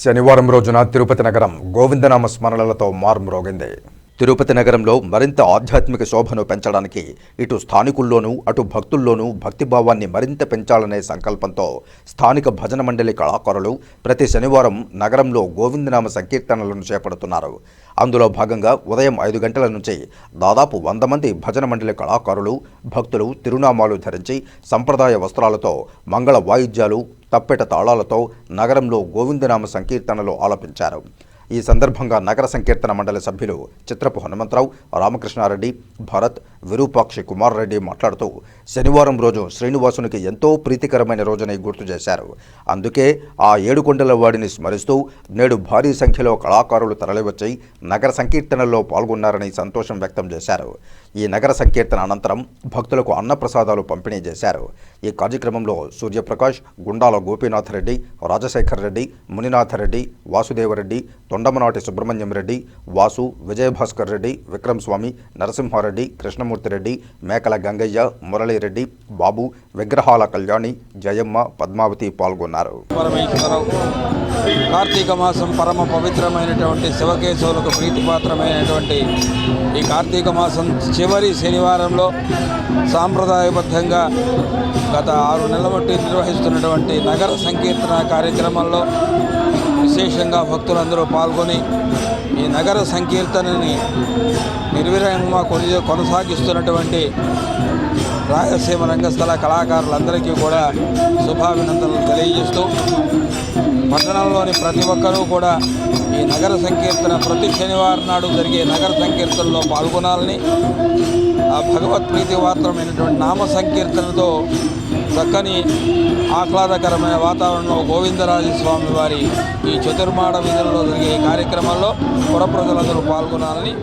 శనివారం రోజున తిరుపతి నగరం గోవిందనామ స్మరణలతో మార్మురోగింది. తిరుపతి నగరంలో మరింత ఆధ్యాత్మిక శోభను పెంచడానికి ఇటు స్థానికుల్లోనూ అటు భక్తుల్లోనూ భక్తిభావాన్ని మరింత పెంచాలనే సంకల్పంతో స్థానిక భజన మండలి కళాకారులు ప్రతి శనివారం నగరంలో గోవిందనామ సంకీర్తనలను చేపడుతున్నారు. అందులో భాగంగా ఉదయం ఐదు గంటల నుంచి దాదాపు వంద మంది భజన మండలి కళాకారులు భక్తులు తిరునామాలు ధరించి సంప్రదాయ వస్త్రాలతో మంగళ వాయిద్యాలు తప్పెట తాళాలతో నగరంలో గోవిందనామ సంకీర్తనలు ఆలపించారు. ఈ సందర్భంగా నగర సంకీర్తన మండలి సభ్యులు చిత్రపు హనుమంతరావు రామకృష్ణారెడ్డి భరత్ విరూపాక్షి కుమార్ రెడ్డి మాట్లాడుతూ శనివారం రోజు శ్రీనివాసునికి ఎంతో ప్రీతికరమైన రోజుని గుర్తు చేశారు. అందుకే ఆ ఏడుకొండల వాడిని స్మరిస్తూ నేడు భారీ సంఖ్యలో కళాకారులు తరలివచ్చి నగర సంకీర్తనల్లో పాల్గొన్నారని సంతోషం వ్యక్తం చేశారు. ఈ నగర సంకీర్తన అనంతరం భక్తులకు అన్నప్రసాదాలు పంపిణీ చేశారు. ఈ కార్యక్రమంలో సూర్యప్రకాష్ గుండాల గోపీనాథ్ రెడ్డి రాజశేఖర్ రెడ్డి మునినాథ రెడ్డి వాసుదేవరెడ్డి తొండమనాటి సుబ్రహ్మణ్యం రెడ్డి వాసు విజయభాస్కర్ రెడ్డి విక్రమ్ స్వామి నరసింహారెడ్డి కృష్ణమూర్తి రెడ్డి మేకల గంగయ్య మురళీరెడ్డి బాబు విగ్రహాల కళ్యాణి జయమ్మ పద్మావతి పాల్గొన్నారు. కార్తీక మాసం పరమ పవిత్రమైనటువంటి శివకేశవులకు ప్రీతిపాత్రమైనటువంటి ఈ కార్తీక మాసం చివరి శనివారంలో సాంప్రదాయబద్ధంగా గత ఆరు నెలల బట్టి నిర్వహిస్తున్నటువంటి నగర సంకీర్తన కార్యక్రమంలో విశేషంగా భక్తులందరూ పాల్గొని ఈ నగర సంకీర్తనని నిర్విరామంగా కొని కొనసాగిస్తున్నటువంటి రాయలసీమ రంగస్థల కళాకారులందరికీ కూడా శుభాభినందనలు తెలియజేస్తూ పట్టణంలోని ప్రతి ఒక్కరూ కూడా ఈ నగర సంకీర్తన ప్రతి శనివారం నాడు జరిగే నగర సంకీర్తనలో పాల్గొనాలని ఆ భగవత్ ప్రీతి పాత్రమైనటువంటి నామ సంకీర్తనతో చక్కని ఆహ్లాదకరమైన వాతావరణంలో గోవిందరాజస్వామి వారి ఈ చతుర్మాడ వీధులలో జరిగే కార్యక్రమంలో పురప్రజలందరూ పాల్గొనాలని